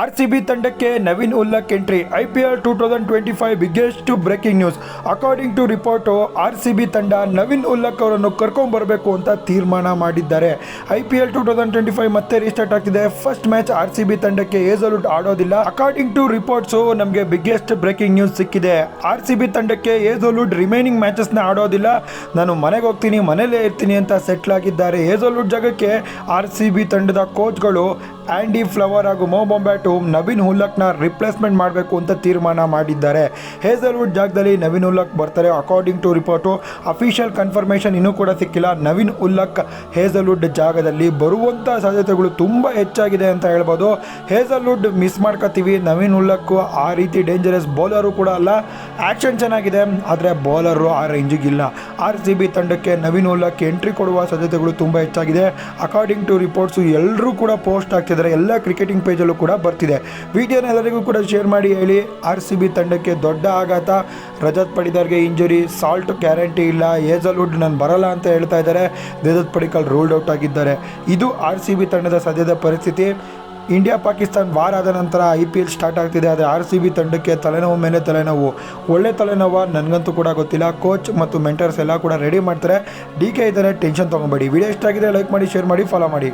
R C B ತಂಡಕ್ಕೆ Naveen Ulhaq entry I P L two thousand twenty five biggest breaking news according to report R C B ತಂಡ ನವೀನ್ ಉಲ್ಲಕ್ ಅವರನ್ನು ಕರ್ಕೊಂಡ್ಬರಬೇಕು ಅಂತ ತೀರ್ಮಾನ ಮಾಡಿದ್ದಾರೆ. I P L two thousand twenty five ಮತ್ತೆ restart ಆಗ್ತಿದೆ. First match R C B ತಂಡಕ್ಕೆ Hazlewood ಆಡೋದಿಲ್ಲ. ಅಕಾರ್ಡಿಂಗ್ ಟು ರಿಪೋರ್ಟ್ಸು ನಮಗೆ ಬಿಗ್ಗೆಸ್ಟ್ ಬ್ರೇಕಿಂಗ್ ನ್ಯೂಸ್ ಸಿಕ್ಕಿದೆ. ಆರ್ ಸಿ ಬಿ ತಂಡಕ್ಕೆ ಏಜಲುಟ್ ರಿಮೈನಿಂಗ್ ಮ್ಯಾಚಸ್ನ ಆಡೋದಿಲ್ಲ. ನಾನು ಮನೆಗೆ ಹೋಗ್ತೀನಿ, ಮನೆಯಲ್ಲೇ ಇರ್ತೀನಿ ಅಂತ ಸೆಟ್ಲ್ ಆಗಿದ್ದಾರೆ. ಏಜಲುಟ್ ಜಾಗಕ್ಕೆ ಆರ್ ಸಿ ಬಿ ತಂಡದ ಕೋಚ್ಗಳು ಆ್ಯಂಡಿ ಫ್ಲವರ್ ಹಾಗೂ ಮೋ ಬೊಂಬ್ಯಾಟು ನವೀನ್ ಹುಲ್ಲಕ್ನ ರಿಪ್ಲೇಸ್ಮೆಂಟ್ ಮಾಡಬೇಕು ಅಂತ ತೀರ್ಮಾನ ಮಾಡಿದ್ದಾರೆ. ಹೇಸಲ್ವುಡ್ ಜಾಗದಲ್ಲಿ ನವೀನ್ ಉಲ್ಲಕ್ ಬರ್ತಾರೆ. According to report official confirmation ಇನ್ನೂ ಕೂಡ ಸಿಕ್ಕಿಲ್ಲ. ನವೀನ್ ಉಲ್ಲಕ್ ಹೇಸಲ್ವುಡ್ ಜಾಗದಲ್ಲಿ ಬರುವಂಥ ಸಾಧ್ಯತೆಗಳು ತುಂಬ ಹೆಚ್ಚಾಗಿದೆ ಅಂತ ಹೇಳ್ಬೋದು. ಹೇಸಲ್ವುಡ್ ಮಿಸ್ ಮಾಡ್ಕೋತೀವಿ. ನವೀನ್ ಉಲ್ಲಕ್ಕು ಆ ರೀತಿ ಡೇಂಜರಸ್ ಬೌಲರು ಕೂಡ ಅಲ್ಲ. ಆ್ಯಕ್ಷನ್ ಚೆನ್ನಾಗಿದೆ, ಆದರೆ ಬೌಲರು ಆ ರೇಂಜಿಗಿಲ್ಲ ಆರ್ ಸಿ ಬಿ ತಂಡಕ್ಕೆ ನವೀನ್ ಉಲ್ಲಾಕ್ಕೆ ಎಂಟ್ರಿ ಕೊಡುವ ಸಾಧ್ಯತೆಗಳು ತುಂಬ ಹೆಚ್ಚಾಗಿದೆ. ಅಕಾರ್ಡಿಂಗ್ ಟು ರಿಪೋರ್ಟ್ಸು ಎಲ್ಲರೂ ಕೂಡ ಪೋಸ್ಟ್ ಆಗ್ತಿದ್ದಾರೆ ಎಲ್ಲ ಕ್ರಿಕೆಟಿಂಗ್ ಪೇಜಲ್ಲೂ ಕೂಡ ಬರ್ತಿದೆ. ವಿಡಿಯೋನ ಎಲ್ಲರಿಗೂ ಕೂಡ ಶೇರ್ ಮಾಡಿ, ಹೇಳಿ. ಆರ್ ಸಿ ಬಿ ತಂಡಕ್ಕೆ ದೊಡ್ಡ ಆಘಾತ. ರಜತ್ ಪಡಿದಾರ್ಗೆ ಇಂಜುರಿ ಸಾಲ್ಟ್ ಗ್ಯಾರಂಟಿ ಇಲ್ಲ. ಏಜಲ್ವುಡ್ ನಾನು ಬರಲ್ಲ ಅಂತ ಹೇಳ್ತಾ ಇದ್ದಾರೆ. ದೇಜತ್ ಪಡಿಕಲ್ ರೂಲ್ಡ್ ಔಟ್ ಆಗಿದ್ದಾರೆ. ಇದು ಆರ್ ಸಿ ಬಿ ತಂಡದ ಸದ್ಯದ ಪರಿಸ್ಥಿತಿ. ಇಂಡಿಯಾ ಪಾಕಿಸ್ತಾನ್ ವಾರ್ ಆದ ನಂತರ ಐ ಪಿ ಎಲ್ ಸ್ಟಾರ್ಟ್ ಆಗ್ತಿದೆ. ಆದರೆ ಆರ್ ಸಿ ಬಿ ತಂಡಕ್ಕೆ ತಲೆನೋವು ಮೇಲೆ ತಲೆನೋವು. ಒಳ್ಳೆ ತಲೆನೋವು ನನಗಂತೂ ಕೂಡ ಗೊತ್ತಿಲ್ಲ. ಕೋಚ್ ಮತ್ತು ಮೆಂಟರ್ಸ್ ಎಲ್ಲ ಕೂಡ ರೆಡಿ ಮಾಡ್ತಾರೆ. ಡಿ ಕೆ ಇದ್ದಾರೆ ಟೆನ್ಷನ್ ತೊಗೊಬೇಡಿ. ವಿಡಿಯೋ ಇಷ್ಟ ಆಗಿದೆ ಲೈಕ್ ಮಾಡಿ ಶೇರ್ ಮಾಡಿ ಫಾಲೋ ಮಾಡಿ.